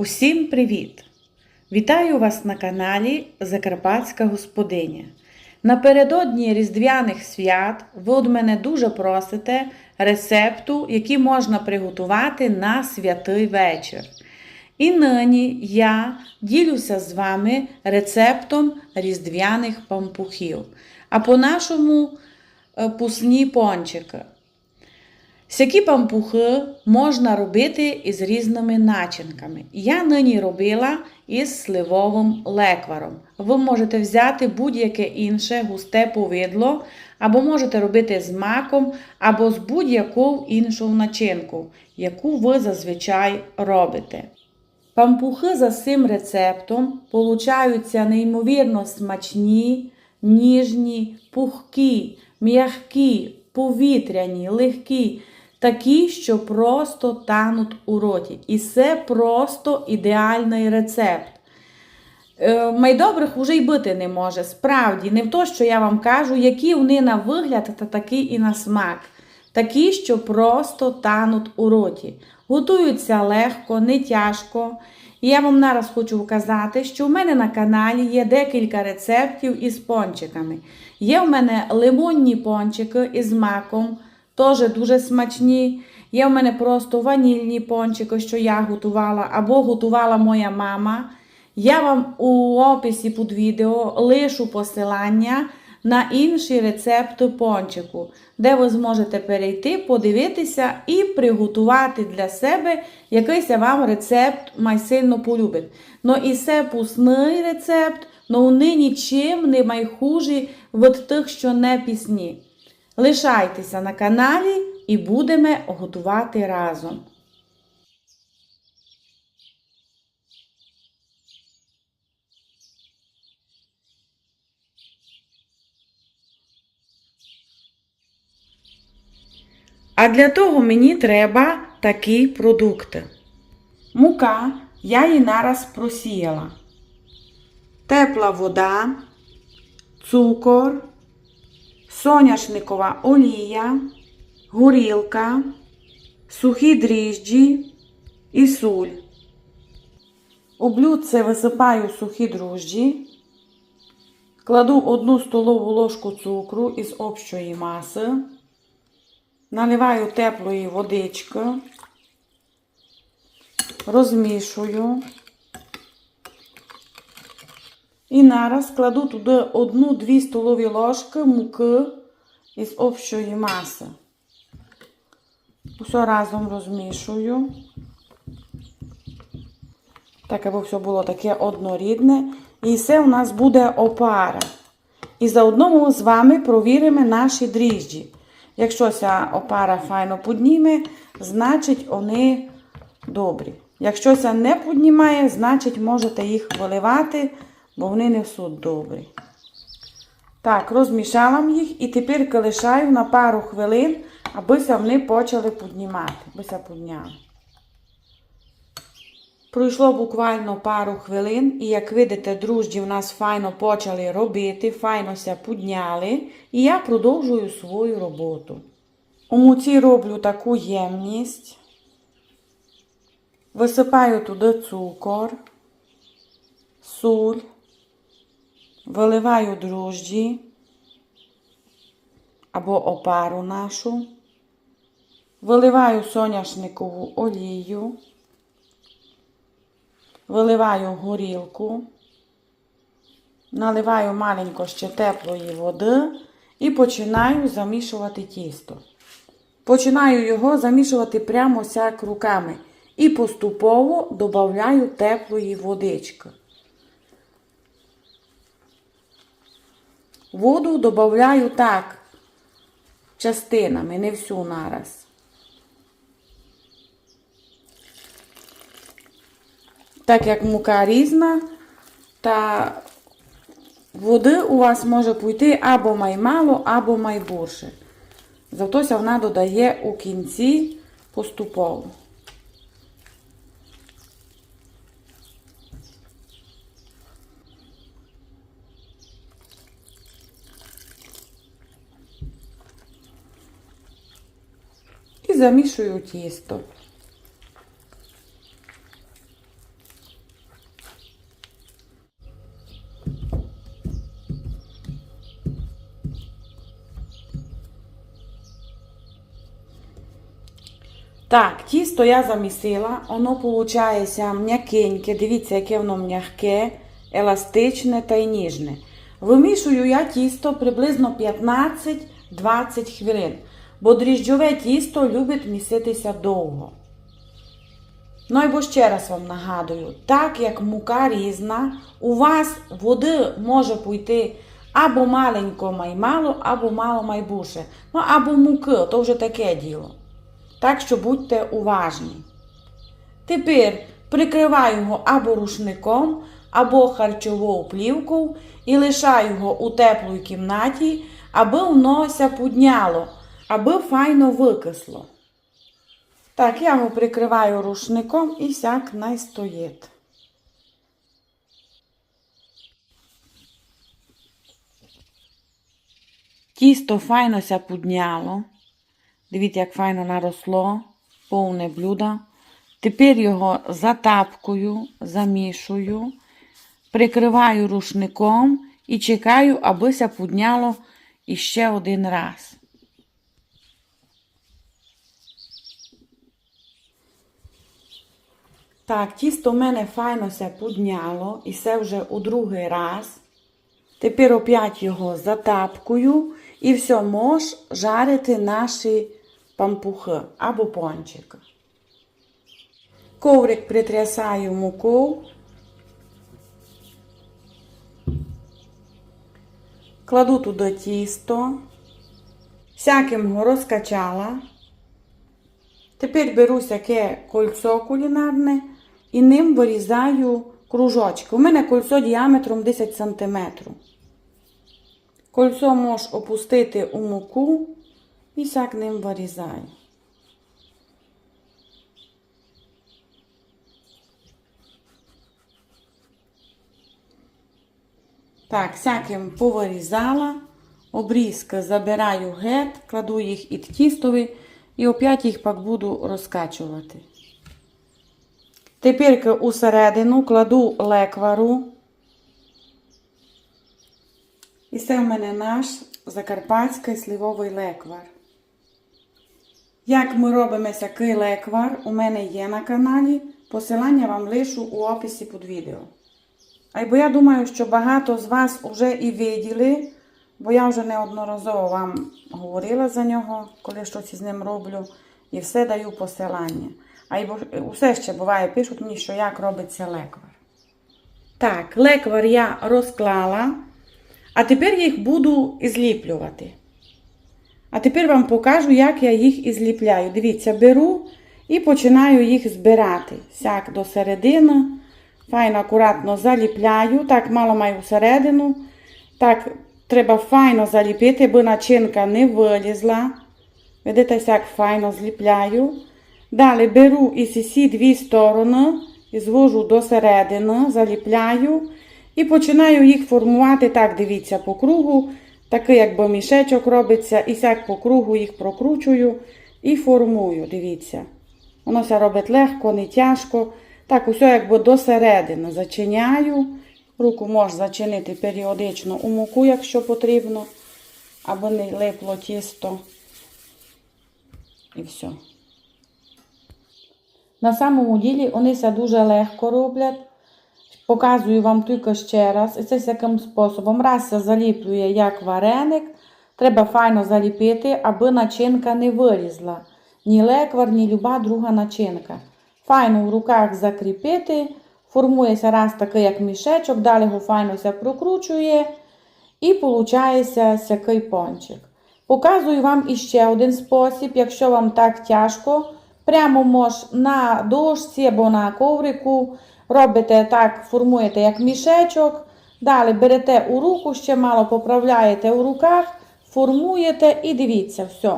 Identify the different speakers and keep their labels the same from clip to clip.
Speaker 1: Усім привіт! Вітаю вас на каналі Закарпатська Господиня. Напередодні Різдвяних свят ви від мене дуже просите рецепту, який можна приготувати на святий вечір. І нині я ділюся з вами рецептом різдвяних пампухів, а по-нашому е, пусні пончики. Сякі пампухи можна робити із різними начинками. Я нині робила із сливовим лекваром. Ви можете взяти будь-яке інше густе повидло, або можете робити з маком, або з будь-яку іншу начинку, яку ви зазвичай робите. Пампухи за цим рецептом получаються неймовірно смачні, ніжні, пухкі, м'які, повітряні, легкі, такі, що просто тануть у роті. І це просто ідеальний рецепт. Е, Майдобрих уже й бити не може. Справді, не в то, що я вам кажу, які вони на вигляд, та такі і на смак. Такі, що просто тануть у роті. Готуються легко, не тяжко. І я вам нараз хочу вказати, що в мене на каналі є декілька рецептів із пончиками. Є в мене лимонні пончики із маком, теж дуже смачні. Є в мене просто ванільні пончики, що я готувала, або готувала моя мама. Я вам у описі під відео лишу посилання на інші рецепти пончику, де ви зможете перейти, подивитися і приготувати для себе якийсь вам рецепт май сильно полюбить. Ну і це пусний рецепт, но вони нічим не майхужі від тих, що не пісні. Лишайтеся на каналі і будемо готувати разом. А для того мені треба такі продукти. Мука я її нараз просіяла. Тепла вода, цукор, соняшникова олія, горілка, сухі дріжджі і суль. У блюдце висипаю сухі дрожджі, кладу одну столову ложку цукру із общої маси. Наливаю теплої водички, розмішую і нараз кладу туди 1-2 столові ложки муки із общої маси. Все разом розмішую. Так, аби все було таке однорідне. І це у нас буде опара. І заодно з вами провіримо наші дріжджі. Якщо ця опара файно підніме, значить вони добрі. Якщо ця не піднімає, значить можете їх виливати, бо вони не всуть добрі. Так, розмішала їх і тепер калишаю на пару хвилин, аби вони почали піднімати. Аби підняли. Пройшло буквально пару хвилин, і як видите, дружді в нас файно почали робити, файно ся підняли, і я продовжую свою роботу. У муці роблю таку ємність, висипаю туди цукор, суль, виливаю дрожджі або опару нашу, виливаю соняшникову олію. Виливаю горілку, наливаю маленько ще теплої води і починаю замішувати тісто. Починаю його замішувати прямо сяк руками і поступово додаю теплої водички. Воду додаю так, частинами, не всю нараз. Так як мука різна, та води у вас може пойти або маймало, або майбурше. Затося вона додає у кінці поступово. замішую тісто. Так, тісто я замісила, воно виходить м'якеньке, дивіться, яке воно м'яке, еластичне та й ніжне. Вимішую я тісто приблизно 15-20 хвилин бо дріжджове тісто любить міситися довго. Ну і бо ще раз вам нагадую, так як мука різна, у вас води може пойти або маленько май мало, або мало майбуше. Ну або муки, то вже таке діло. Так що будьте уважні. Тепер прикриваю його або рушником, або харчовою плівкою і лишаю його у теплій кімнаті, аби воно ся підняло, аби файно викисло. Так, я його прикриваю рушником і сяк най стоїть. Тісто файно ся підняло. Дивіться, як файно наросло, повне блюдо. Тепер його затапкую, замішую, прикриваю рушником і чекаю, аби ся іще один раз. Так, тісто в мене файно ся підняло, і це вже у другий раз. Тепер опять його затапкую і все, мож жарити наші пампухи або пончики. Коврик притрясаю муку. Кладу туди тісто. Всяким його розкачала. Тепер беру сяке кольцо кулінарне і ним вирізаю кружочки. У мене кольцо діаметром 10 см. Кольцо можеш опустити у муку і сяк ним вирізаю. Так, всяким повирізала, обрізки забираю гет, кладу їх і тістові і опять їх пак буду розкачувати. Тепер усередину кладу леквару. І це в мене наш закарпатський сливовий леквар. Як ми робимо такий леквар, у мене є на каналі. Посилання вам лишу у описі під відео. А бо я думаю, що багато з вас вже і виділи, бо я вже неодноразово вам говорила за нього, коли щось із ним роблю, і все даю посилання. А й усе ще буває, пишуть мені, що як робиться леквар. Так, леквар я розклала, а тепер їх буду зліплювати. А тепер вам покажу, як я їх і зліпляю. Дивіться, беру і починаю їх збирати. Сяк до середини. Файно, акуратно заліпляю. Так, мало маю всередину. Так, треба файно заліпити, бо начинка не вилізла. Видите, як файно зліпляю. Далі беру і ці дві сторони і звожу до середини, заліпляю. І починаю їх формувати, так, дивіться, по кругу. Такий, якби мішечок робиться, і сяк по кругу їх прокручую і формую, дивіться. Воно все робить легко, не тяжко. Так, усе якби до середини зачиняю. Руку можеш зачинити періодично у муку, якщо потрібно, аби не липло тісто. І все. На самому ділі вони це дуже легко роблять. Показую вам тільки ще раз. І це з яким способом. Раз це заліплює як вареник. Треба файно заліпити, аби начинка не вилізла. Ні леквар, ні люба друга начинка. Файно в руках закріпити. Формується раз такий, як мішечок, далі його файно прокручує. І виходить такий пончик. Показую вам іще один спосіб, якщо вам так тяжко. Прямо мож на дошці або на коврику. Робите так, формуєте як мішечок. Далі берете у руку, ще мало поправляєте у руках, формуєте і дивіться, все.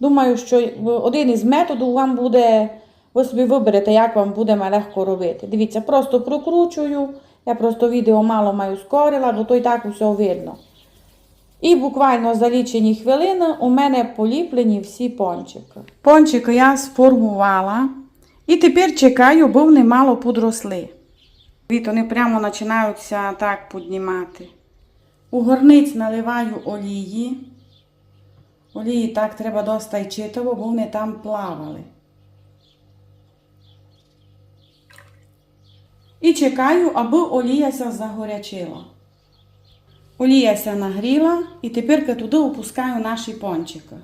Speaker 1: Думаю, що один із методів вам буде, ви собі виберете, як вам буде легко робити. Дивіться, просто прокручую. Я просто відео мало маю скорила, бо то і так все видно. І буквально за лічені хвилини у мене поліплені всі пончики. Пончики я сформувала. І тепер чекаю, бо вони мало подросли. Від вони прямо починаються так піднімати. У горниць наливаю олії. Олії так треба досить читово, бо вони там плавали. І чекаю, аби оліяся загорячила. Оліяся нагріла і тепер туди опускаю наші пончики.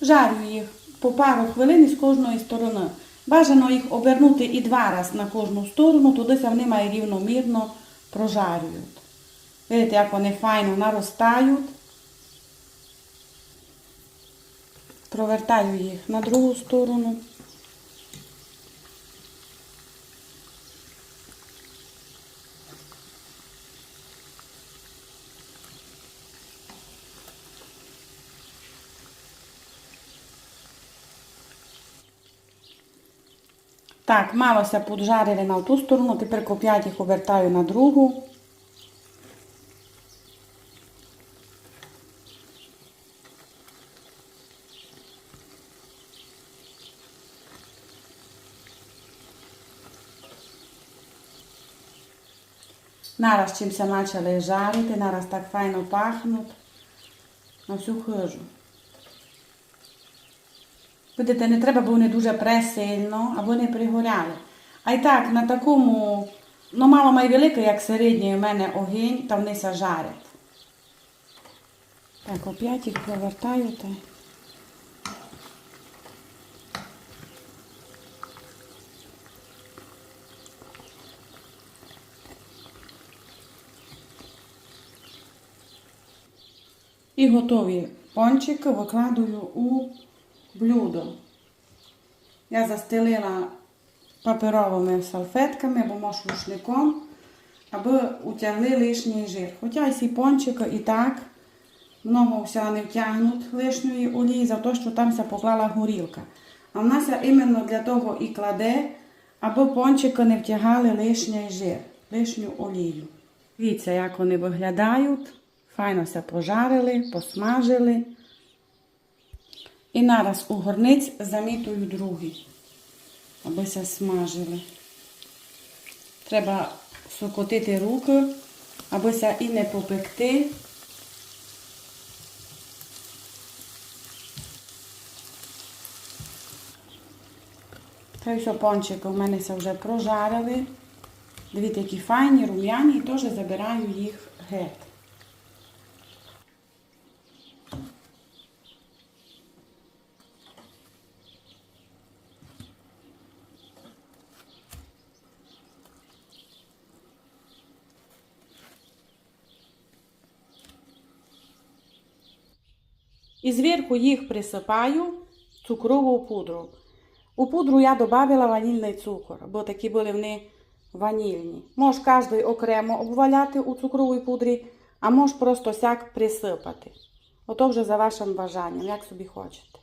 Speaker 1: Жарю їх по пару хвилин із кожної сторони. Бажано їх обернути і два рази на кожну сторону, туди вони мають рівномірно прожарюють. Видите, як вони файно наростають. Провертаю їх на другу сторону. Так, малося поджарили на ту сторону, тепер коп'ять їх обертаю на другу. Нараз чимся почали жарити, нараз так файно пахнуть на всю хижу. Видите, не треба, бо вони дуже пресильно, або не пригоряли. А й так, на такому, ну мало май як середній у мене огінь, та вони жарять. Так, опять їх провертаю. І готові пончики викладую у блюдо. Я застелила паперовими салфетками або може рушником, аби утягли лишній жир. Хоча і ці пончики і так много вся не втягнуть лишньої олії за те, що там поклала горілка. А в нас іменно для того і кладе, аби пончики не втягали лишній жир, лишню олію. Дивіться, як вони виглядають. Файно ся пожарили, посмажили. І нараз у горниць замітую другий, аби се смажили. Треба сокотити руки, аби се і не попекти. Та пончики у мене се вже прожарили. Дивіться, які файні, рум'яні, і теж забираю їх геть. І зверху їх присипаю цукрову пудру. У пудру я додавала ванільний цукор, бо такі були вони ванільні. Мож кожен окремо обваляти у цукровій пудрі, а мож просто сяк присипати. Ото вже за вашим бажанням, як собі хочете.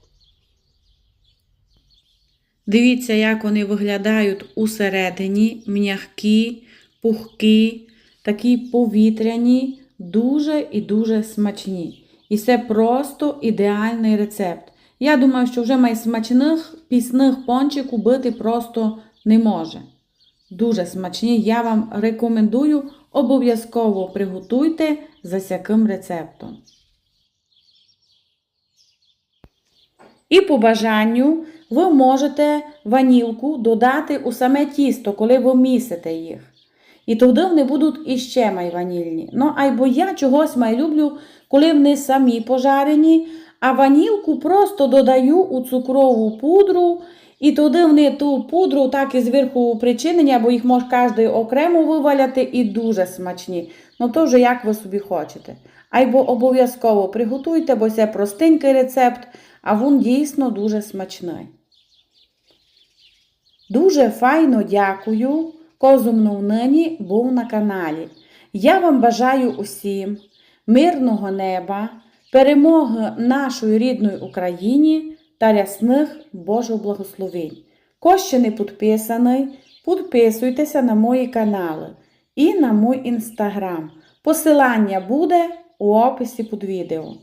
Speaker 1: Дивіться, як вони виглядають усередині, м'які, пухкі, такі повітряні, дуже і дуже смачні. І це просто ідеальний рецепт. Я думаю, що вже найсмачних пісних пончиків бити просто не може. Дуже смачні. Я вам рекомендую, обов'язково приготуйте за всяким рецептом. І по бажанню ви можете ванілку додати у саме тісто, коли ви місите їх. І тоді вони будуть іще май ванільні. Ну, або я чогось май люблю, коли вони самі пожарені, а ванілку просто додаю у цукрову пудру, і тоді вони ту пудру так і зверху причинені, або їх може кожен окремо виваляти, і дуже смачні. Ну, то вже як ви собі хочете. Або обов'язково приготуйте, бо це простенький рецепт, а він дійсно дуже смачний. Дуже файно дякую, козумну нині був на каналі. Я вам бажаю усім мирного неба, перемоги нашої рідної Україні та рясних Божих благословень. Хто не підписаний, підписуйтеся на мої канали і на мій інстаграм. Посилання буде у описі під відео.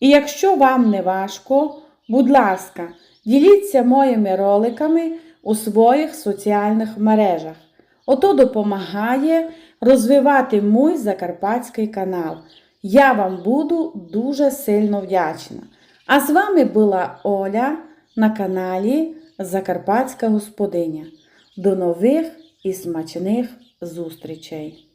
Speaker 1: І якщо вам не важко, будь ласка, діліться моїми роликами у своїх соціальних мережах. Ото допомагає розвивати мій закарпатський канал. Я вам буду дуже сильно вдячна. А з вами була Оля на каналі Закарпатська Господиня. До нових і смачних зустрічей!